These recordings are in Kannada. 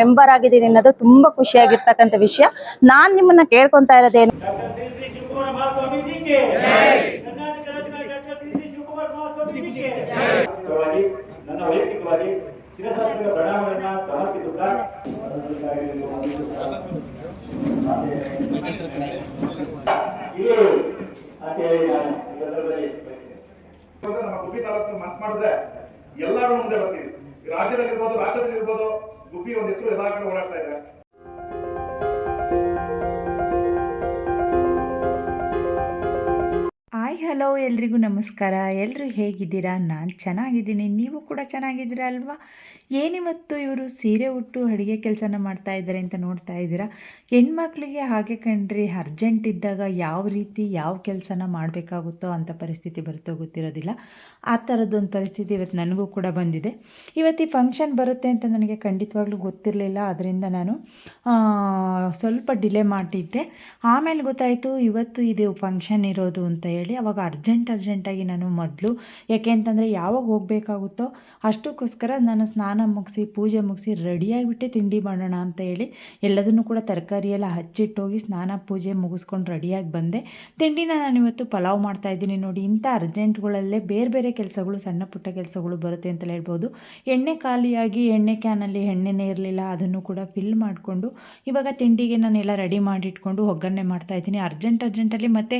ಮೆಂಬರ್ ಆಗಿದ್ದೀನಿ ಅನ್ನೋದು ತುಂಬಾ ಖುಷಿಯಾಗಿರ್ತಕ್ಕಂಥ ವಿಷಯ. ನಾನು ನಿಮ್ಮನ್ನ ಕೇಳ್ಕೊಂತ ಇರೋದೇನು ನನ್ನ ನಮ್ಮ ಗುಬ್ಬಿ ತಾಲೂಕು ಮಾಡಿದ್ರೆ ಮುಂದೆ ಬರ್ತೀವಿ. ರಾಜ್ಯದಲ್ಲಿರ್ಬೋದು, ರಾಷ್ಟ್ರದಲ್ಲಿರ್ಬೋದು, ಗುಬ್ಬಿ ಒಂದು ಹೆಸರು ಎಲ್ಲಾ ಓಡಾಡ್ತಾ ಇದೆ ಹಾಯ್ ಹಲೋ ಎಲ್ರಿಗೂ ನಮಸ್ಕಾರ. ಎಲ್ಲರೂ ಹೇಗಿದ್ದೀರಾ? ನಾನು ಚೆನ್ನಾಗಿದ್ದೀನಿ. ನೀವು ಕೂಡ ಚೆನ್ನಾಗಿದ್ದೀರಾ ಅಲ್ವಾ? ಏನಿವತ್ತು ಇವರು ಸೀರೆ ಉಟ್ಟು ಅಡುಗೆ ಕೆಲಸನ ಮಾಡ್ತಾ ಇದ್ದಾರೆ ಅಂತ ನೋಡ್ತಾ ಇದ್ದೀರಾ? ಹೆಣ್ಮಕ್ಳಿಗೆ ಹಾಗೆ ಕಂಡ್ರಿ ಅರ್ಜೆಂಟ್ ಇದ್ದಾಗ ಯಾವ ರೀತಿ, ಯಾವ ಕೆಲಸನ ಮಾಡಬೇಕಾಗುತ್ತೋ ಅಂಥ ಪರಿಸ್ಥಿತಿ ಬರುತ್ತೋ ಗೊತ್ತಿರೋದಿಲ್ಲ ಆ ಥರದ್ದೊಂದು ಪರಿಸ್ಥಿತಿ ಇವತ್ತು ನನಗೂ ಕೂಡ ಬಂದಿದೆ. ಇವತ್ತು ಈ ಫಂಕ್ಷನ್ ಬರುತ್ತೆ ಅಂತ ನನಗೆ ಖಂಡಿತವಾಗ್ಲೂ ಗೊತ್ತಿರಲಿಲ್ಲ. ಅದರಿಂದ ನಾನು ಸ್ವಲ್ಪ ಡಿಲೇ ಮಾಡಿದ್ದೆ ಆಮೇಲೆ ಗೊತ್ತಾಯಿತು, ಇವತ್ತು ಇದು ಫಂಕ್ಷನ್ ಇರೋದು ಅಂತ ಹೇಳಿ ಅವಾಗ ಅರ್ಜೆಂಟ್ ಅರ್ಜೆಂಟಾಗಿ ನಾನು ಮೊದಲು, ಯಾಕೆ ಅಂತಂದರೆ ಯಾವಾಗ ಹೋಗಬೇಕಾಗುತ್ತೋ ಅಷ್ಟಕ್ಕೋಸ್ಕರ ನಾನು ಸ್ನಾನ ಮುಗಿಸಿ, ಪೂಜೆ ಮುಗಿಸಿ ರೆಡಿಯಾಗಿಬಿಟ್ಟೆ ತಿಂಡಿ ಮಾಡೋಣ ಅಂತ ಹೇಳಿ ಎಲ್ಲದನ್ನು ಕೂಡ ತರಕಾರಿ ಎಲ್ಲ ಹಚ್ಚಿಟ್ಟೋಗಿ ಸ್ನಾನ, ಪೂಜೆ ಮುಗಿಸ್ಕೊಂಡು ರೆಡಿಯಾಗಿ ಬಂದೆ. ತಿಂಡಿನ ನಾನು ಇವತ್ತು ಪಲಾವ್ ಮಾಡ್ತಾಯಿದ್ದೀನಿ ನೋಡಿ. ಇಂಥ ಅರ್ಜೆಂಟ್ಗಳಲ್ಲೇ ಬೇರೆ ಬೇರೆ ಕೆಲಸಗಳು, ಸಣ್ಣ ಪುಟ್ಟ ಕೆಲಸಗಳು ಬರುತ್ತೆ ಅಂತಲೇ ಹೇಳ್ಬೋದು. ಎಣ್ಣೆ ಖಾಲಿಯಾಗಿ ಎಣ್ಣೆ ಕ್ಯಾನಲ್ಲಿ ಎಣ್ಣೆನೇ ಇರಲಿಲ್ಲ, ಅದನ್ನು ಕೂಡ ಫಿಲ್ ಮಾಡಿಕೊಂಡು ಇವಾಗ ತಿಂಡಿಗೆ ನಾನೆಲ್ಲ ರೆಡಿ ಮಾಡಿಟ್ಕೊಂಡು ಒಗ್ಗರಣೆ ಮಾಡ್ತಾ ಇದ್ದೀನಿ. ಅರ್ಜೆಂಟ್ ಅರ್ಜೆಂಟಲ್ಲಿ ಮತ್ತು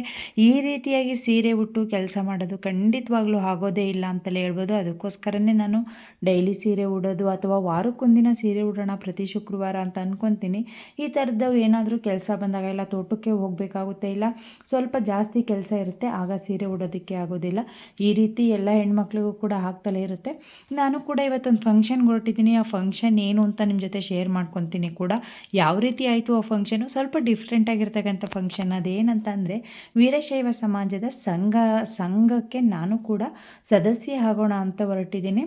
ಈ ರೀತಿಯಾಗಿ ಸೀರೆ ಉಟ್ಟು ಕೆಲಸ ಮಾಡೋದು ಖಂಡಿತವಾಗ್ಲೂ ಆಗೋದೇ ಇಲ್ಲ ಅಂತಲೇ ಹೇಳ್ಬೋದು. ಅದಕ್ಕೋಸ್ಕರನೇ ನಾನು ಡೈಲಿ ಸೀರೆ ಉಡೋದು ಅಥವಾ ವಾರಕ್ಕೊಂದಿನ ಸೀರೆ ಉಡೋಣ ಪ್ರತಿ ಶುಕ್ರವಾರ ಅಂತ ಅಂದ್ಕೊತೀನಿ ಈ ಥರದ್ದು ಏನಾದರೂ ಕೆಲಸ ಬಂದಾಗ ಇಲ್ಲ, ತೋಟಕ್ಕೆ ಹೋಗಬೇಕಾಗುತ್ತೆ ಇಲ್ಲ, ಸ್ವಲ್ಪ ಜಾಸ್ತಿ ಕೆಲಸ ಇರುತ್ತೆ, ಆಗ ಸೀರೆ ಉಡೋದಕ್ಕೆ ಆಗೋದಿಲ್ಲ. ಈ ರೀತಿ ಎಲ್ಲ ಹೆಣ್ಮಕ್ಳಿಗೂ ಕೂಡ ಆಗ್ತಲೇ ಇರುತ್ತೆ. ನಾನು ಕೂಡ ಇವತ್ತೊಂದು ಫಂಕ್ಷನ್ಗೆ ಹೊರಟಿದ್ದೀನಿ. ಆ ಫಂಕ್ಷನ್ ಏನು ಅಂತ ನಿಮ್ಮ ಜೊತೆ ಶೇರ್ ಮಾಡ್ಕೊತೀನಿ ಕೂಡ. ಯಾವ ರೀತಿ ಆಯಿತು ಆ ಫಂಕ್ಷನು ಸ್ವಲ್ಪ ಡಿಫ್ರೆಂಟ್ ಆಗಿರ್ತಕ್ಕಂಥ ಫಂಕ್ಷನ್ ಅದೇನಂತ ಅಂದರೆ, ವೀರಶೈವ ಸಮಾಜದ ಸಂಘ, ಸಂಘಕ್ಕೆ ನಾನು ಕೂಡ ಸದಸ್ಯೆ ಆಗೋಣ ಅಂತ ಹೊರಟಿದ್ದೀನಿ.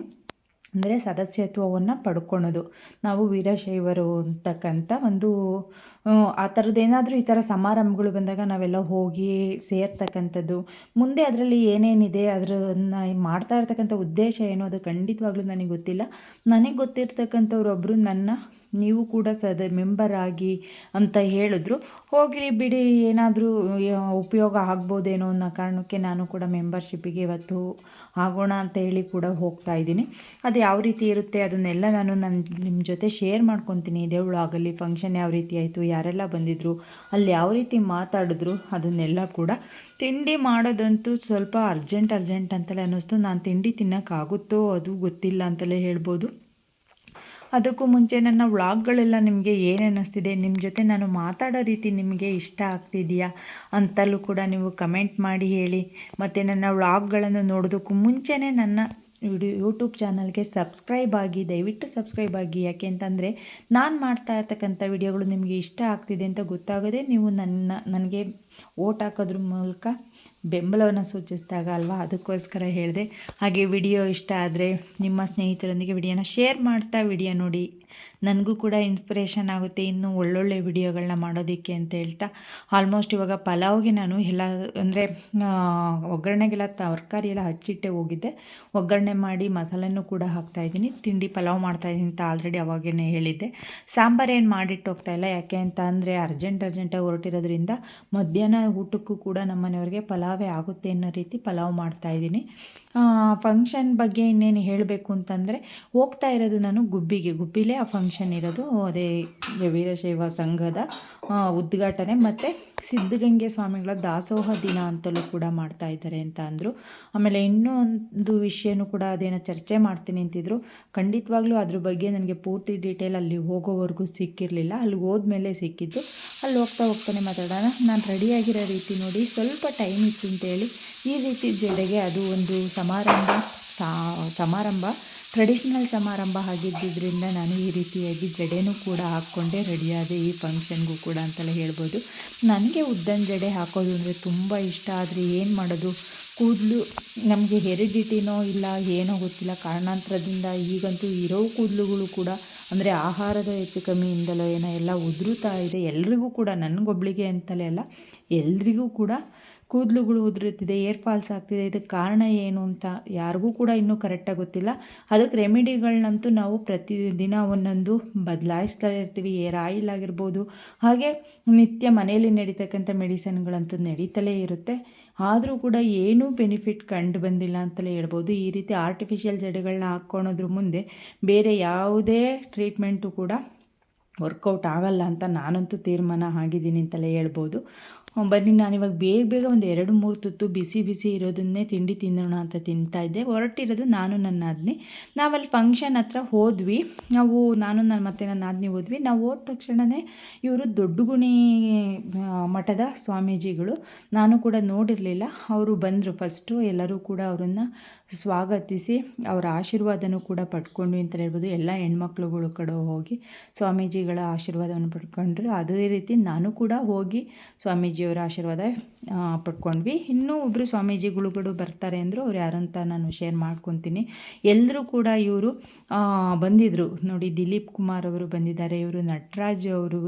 ಅಂದರೆ ಸದಸ್ಯತ್ವವನ್ನು ಪಡ್ಕೊಳೋದು. ನಾವು ವೀರಶೈವರು ಅಂತಕ್ಕಂಥ ಒಂದು ಆ, ಥರದ್ದೇನಾದರೂ ಈ ಥರ ಸಮಾರಂಭಗಳು ಬಂದಾಗ ನಾವೆಲ್ಲ ಹೋಗಿ ಸೇರ್ತಕ್ಕಂಥದ್ದು. ಮುಂದೆ ಅದರಲ್ಲಿ ಏನೇನಿದೆ ಅದನ್ನ ಮಾಡ್ತಾ ಇರ್ತಕ್ಕಂಥ ಉದ್ದೇಶ ಏನು ಅದು ಖಂಡಿತವಾಗ್ಲೂ ನನಗೆ ಗೊತ್ತಿಲ್ಲ. ನನಗೆ ಗೊತ್ತಿರ್ತಕ್ಕಂಥವ್ರೊಬ್ಬರು ನನ್ನ ನೀವು ಕೂಡ ಸದ ಮೆಂಬರ್ ಆಗಿ ಅಂತ ಹೇಳಿದ್ರು. ಹೋಗಲಿ ಬಿಡಿ, ಏನಾದರೂ ಉಪಯೋಗ ಆಗ್ಬೋದೇನೋ ಅನ್ನೋ ಕಾರಣಕ್ಕೆ ನಾನು ಕೂಡ ಮೆಂಬರ್ಶಿಪ್ಪಿಗೆ ಇವತ್ತು ಆಗೋಣ ಅಂತ ಹೇಳಿ ಕೂಡ ಹೋಗ್ತಾ ಇದ್ದೀನಿ. ಅದು ಯಾವ ರೀತಿ ಇರುತ್ತೆ ಅದನ್ನೆಲ್ಲ ನಾನು ನನ್ನ ನಿಮ್ಮ ಜೊತೆ ಶೇರ್ ಮಾಡ್ಕೊತೀನಿ. ದೇವಳು ಆಗಲಿ, ಫಂಕ್ಷನ್ ಯಾವ ರೀತಿ ಆಯಿತು, ಯಾರೆಲ್ಲ ಬಂದಿದ್ದರು ಅಲ್ಲಿ ಯಾವ ರೀತಿ ಮಾತಾಡಿದ್ರು, ಅದನ್ನೆಲ್ಲ ಕೂಡ ತಿಂಡಿ ಮಾಡೋದಂತೂ ಸ್ವಲ್ಪ ಅರ್ಜೆಂಟ್ ಅರ್ಜೆಂಟ್ ಅಂತಲೇ ಅನ್ನಿಸ್ತು. ನಾನು ತಿಂಡಿ ತಿನ್ನೋಕ್ಕಾಗುತ್ತೋ ಅದು ಗೊತ್ತಿಲ್ಲ ಅಂತಲೇ ಹೇಳ್ಬೋದು. ಅದಕ್ಕೂ ಮುಂಚೆ ನನ್ನ ವ್ಲಾಗ್ಗಳೆಲ್ಲ ನಿಮಗೆ ಏನು ಅನ್ನಿಸ್ತಿದೆ ನಿಮ್ಮ ಜೊತೆ ನಾನು ಮಾತಾಡೋ ರೀತಿ ನಿಮಗೆ ಇಷ್ಟ ಆಗ್ತಿದೆಯಾ? ಅಂತಲೂ ಕೂಡ ನೀವು ಕಮೆಂಟ್ ಮಾಡಿ ಹೇಳಿ. ಮತ್ತು ನನ್ನ ವ್ಲಾಗ್ಗಳನ್ನು ನೋಡೋದಕ್ಕೂ ಮುಂಚೆನೇ ನನ್ನ ವಿಡಿಯೋ ಯೂಟ್ಯೂಬ್ ಚಾನಲ್ಗೆ ಸಬ್ಸ್ಕ್ರೈಬ್ ಆಗಿ, ದಯವಿಟ್ಟು ಸಬ್ಸ್ಕ್ರೈಬ್ ಆಗಿ. ಯಾಕೆ ಅಂತಂದರೆ, ನಾನು ಮಾಡ್ತಾ ಇರ್ತಕ್ಕಂಥ ವಿಡಿಯೋಗಳು ನಿಮಗೆ ಇಷ್ಟ ಆಗ್ತಿದೆ ಅಂತ ಗೊತ್ತಾಗೋದೇ ನೀವು ನನ್ನ, ನನಗೆ ಓಟ್ ಹಾಕೋದ್ರ ಮೂಲಕ ಬೆಂಬಲವನ್ನು ಸೂಚಿಸಿದಾಗ ಅಲ್ವಾ? ಅದಕ್ಕೋಸ್ಕರ ಹೇಳಿದೆ, ಹಾಗೆ ವಿಡಿಯೋ ಇಷ್ಟ ಆದರೆ ನಿಮ್ಮ ಸ್ನೇಹಿತರೊಂದಿಗೆ ವಿಡಿಯೋನ ಶೇರ್ ಮಾಡ್ತಾ ವಿಡಿಯೋ ನೋಡಿ. ನನಗೂ ಕೂಡ ಇನ್ಸ್ಪಿರೇಷನ್ ಆಗುತ್ತೆ ಇನ್ನೂ ಒಳ್ಳೊಳ್ಳೆ ವಿಡಿಯೋಗಳನ್ನ ಮಾಡೋದಕ್ಕೆ ಅಂತ ಹೇಳ್ತಾ. ಆಲ್ಮೋಸ್ಟ್ ಇವಾಗ ಪಲಾವ್ಗೆ ನಾನು ಎಲ್ಲ, ಅಂದರೆ ಒಗ್ಗರಣೆಗೆಲ್ಲ ತರಕಾರಿ ಎಲ್ಲ ಹಚ್ಚಿಟ್ಟೆ ಹೋಗಿದ್ದೆ. ಒಗ್ಗರಣೆ ಮಾಡಿ ಮಸಾಲೆನೂ ಕೂಡ ಹಾಕ್ತಾಯಿದ್ದೀನಿ ತಿಂಡಿ ಪಲಾವ್ ಮಾಡ್ತಾಯಿದ್ದೀನಿ ಅಂತ ಆಲ್ರೆಡಿ ಅವಾಗೇ ಹೇಳಿದ್ದೆ. ಸಾಂಬಾರು ಏನು ಮಾಡಿಟ್ಟು ಹೋಗ್ತಾ ಇಲ್ಲ, ಯಾಕೆ ಅಂತ ಅಂದರೆ ಅರ್ಜೆಂಟ್, ಅರ್ಜೆಂಟಾಗಿ ಹೊರಟಿರೋದ್ರಿಂದ ಮಧ್ಯಾಹ್ನ ಊಟಕ್ಕೂ ಕೂಡ ನಮ್ಮ ಮನೆಯವ್ರಿಗೆ ಪಲಾವೇ ಆಗುತ್ತೆ ಅನ್ನೋ ರೀತಿ ಪಲಾವ್ ಮಾಡ್ತಾಯಿದ್ದೀನಿ ಫಂಕ್ಷನ್ ಬಗ್ಗೆ ಇನ್ನೇನು ಹೇಳಬೇಕು ಅಂತಂದರೆ, ಹೋಗ್ತಾ ಇರೋದು ನಾನು ಗುಬ್ಬಿಗೆ. ಗುಬ್ಬಿಲೇ ಆ ಫಂಕ್ಷನ್ ಇರೋದು. ಅದೇ ವೀರಶೈವ ಸಂಘದ ಉದ್ಘಾಟನೆ. ಮತ್ತು ಸಿದ್ಧಗಂಗೆ ಸ್ವಾಮಿಗಳ ದಾಸೋಹ ದಿನ ಅಂತಲೂ ಕೂಡ ಮಾಡ್ತಾ ಇದ್ದಾರೆ ಅಂತ ಅಂದರು. ಆಮೇಲೆ ಇನ್ನೂ ಒಂದು ವಿಷಯನೂ ಕೂಡ ಅದೇನೋ ಚರ್ಚೆ ಮಾಡ್ತೀನಿ ಅಂತಿದ್ರು. ಖಂಡಿತವಾಗ್ಲೂ ಅದ್ರ ಬಗ್ಗೆ ನನಗೆ ಪೂರ್ತಿ ಡೀಟೇಲ್ ಅಲ್ಲಿ ಹೋಗೋವರೆಗೂ ಸಿಕ್ಕಿರಲಿಲ್ಲ. ಅಲ್ಲಿ ಹೋದ್ಮೇಲೆ ಸಿಕ್ಕಿದ್ದು ಅಲ್ಲಿ ಹೋಗ್ತಾ ಹೋಗ್ತಾನೆ ಮಾತಾಡೋಣ? ನಾನು ರೆಡಿಯಾಗಿರೋ ರೀತಿ ನೋಡಿ ಸ್ವಲ್ಪ ಟೈಮ್ ಇತ್ತು ಅಂತೇಳಿ. ಈ ರೀತಿ ಜಡೆಗೆ ಅದು ಒಂದು ಸಮಾರಂಭ ಸಮಾರಂಭ ಟ್ರೆಡಿಷ್ನಲ್ ಸಮಾರಂಭ ಆಗಿದ್ದರಿಂದ ನಾನು ಈ ರೀತಿಯಾಗಿ ಜಡೆನೂ ಕೂಡ ಹಾಕ್ಕೊಂಡೆ ರೆಡಿಯಾದೆ ಈ ಫಂಕ್ಷನ್ಗೂ ಕೂಡ ಅಂತೆಲ್ಲ ಹೇಳ್ಬೋದು. ನನಗೆ ಉದ್ದನ ಜಡೆ ಹಾಕೋದು ಅಂದರೆ ತುಂಬ ಇಷ್ಟ. ಆದರೆ ಏನು ಮಾಡೋದು? ಕೂದಲು ನಮಗೆ ಹೆರಿಡಿಟಿನೋ ಇಲ್ಲ ಏನೋ ಗೊತ್ತಿಲ್ಲ, ಕಾರಣಾಂತರದಿಂದ ಈಗಂತೂ ಇರೋ ಕೂದಲುಗಳು ಕೂಡ ಅಂದರೆ ಆಹಾರದ ಹೆಚ್ಚು ಕಮ್ಮಿಯಿಂದಲೋ ಏನೋ ಎಲ್ಲ ಉದುರುತ್ತಾ ಇದೆ. ಎಲ್ರಿಗೂ ಕೂಡ, ನನಗೊಬ್ಳಿಗೆ ಅಂತಲೇ ಅಲ್ಲ, ಎಲ್ರಿಗೂ ಕೂಡ ಕೂದಲುಗಳು ಉದುರುತ್ತಿದೆ, ಏರ್ ಫಾಲ್ಸ್ ಆಗ್ತಿದೆ. ಇದಕ್ಕೆ ಕಾರಣ ಏನು ಅಂತ ಯಾರಿಗೂ ಕೂಡ ಇನ್ನೂ ಕರೆಕ್ಟಾಗಿ ಗೊತ್ತಿಲ್ಲ. ಅದಕ್ಕೆ ರೆಮಿಡಿಗಳನ್ನಂತೂ ನಾವು ಪ್ರತಿದಿನ ಒಂದೊಂದು ಬದಲಾಯಿಸ್ತಾ ಇರ್ತೀವಿ. ಏರ್ ಆಯಿಲ್ ಆಗಿರ್ಬೋದು, ಹಾಗೆ ನಿತ್ಯ ಮನೆಯಲ್ಲಿ ನಡೀತಕ್ಕಂಥ ಮೆಡಿಸನ್ಗಳಂತೂ ನಡೀತಲೇ ಇರುತ್ತೆ. ಆದರೂ ಕೂಡ ಏನೂ ಬೆನಿಫಿಟ್ ಕಂಡು ಬಂದಿಲ್ಲ ಅಂತಲೇ ಹೇಳ್ಬೋದು. ಈ ರೀತಿ ಆರ್ಟಿಫಿಷಿಯಲ್ ಜಡೆಗಳನ್ನ ಹಾಕ್ಕೊಳೋದ್ರ ಮುಂದೆ ಬೇರೆ ಯಾವುದೇ ಟ್ರೀಟ್ಮೆಂಟು ಕೂಡ ವರ್ಕೌಟ್ ಆಗಲ್ಲ ಅಂತ ನಾನಂತೂ ತೀರ್ಮಾನ ಆಗಿದ್ದೀನಿ ಅಂತಲೇ ಹೇಳ್ಬೋದು. ಬನ್ನಿ, ನಾನಿವಾಗ ಬೇಗ ಬೇಗ ಒಂದು ಎರಡು, ಮೂರು ತುತ್ತು ಬಿಸಿ ಬಿಸಿ ಇರೋದನ್ನೇ ತಿಂಡಿ ತಿನ್ನೋಣ ಅಂತ ತಿಂತಾ ಇದ್ದೆ. ಹೊರಟಿರೋದು ನಾನು ನನ್ನ ನಾದ್ನಿ. ನಾವಲ್ಲಿ ಫಂಕ್ಷನ್ ಹತ್ರ ಹೋದ್ವಿ. ನಾವು, ನಾನು ನನ್ನ ಮತ್ತೆ ನನ್ನ ನಾದ್ನಿ ಹೋದ್ವಿ. ನಾವು ಹೋದ ತಕ್ಷಣವೇ ಇವರು ದೊಡ್ಡಗುಣಿ ಗುಣಿ ಮಠದ ಸ್ವಾಮೀಜಿಗಳು. ನಾನು ಕೂಡ ನೋಡಿರಲಿಲ್ಲ. ಅವರು ಬಂದರು ಫಸ್ಟು ಎಲ್ಲರೂ ಕೂಡ ಅವರನ್ನು ಸ್ವಾಗತಿಸಿ, ಅವರ ಆಶೀರ್ವಾದನೂ ಕೂಡ ಪಡ್ಕೊಂಡ್ವಿ ಅಂತ ಹೇಳ್ಬೋದು. ಎಲ್ಲ ಹೆಣ್ಮಕ್ಳುಗಳು ಕಡೆ ಹೋಗಿ ಸ್ವಾಮೀಜಿಗಳ ಆಶೀರ್ವಾದವನ್ನು ಪಡ್ಕೊಂಡ್ರು. ಅದೇ ರೀತಿ ನಾನು ಕೂಡ ಹೋಗಿ ಸ್ವಾಮೀಜಿಯವರ ಆಶೀರ್ವಾದ ಪಡ್ಕೊಂಡ್ವಿ. ಇನ್ನೂ ಒಬ್ಬರು ಸ್ವಾಮೀಜಿಗಳುಗಳು ಬರ್ತಾರೆ ಅಂದರು ಅವ್ರು ಯಾರಂತ ನಾನು ಶೇರ್ ಮಾಡ್ಕೊತೀನಿ. ಎಲ್ಲರೂ ಕೂಡ ಇವರು ಬಂದಿದ್ದರು ನೋಡಿ, ದಿಲೀಪ್ ಕುಮಾರ್ ಅವರು ಬಂದಿದ್ದಾರೆ, ಇವರು ನಟರಾಜ್ ಅವರು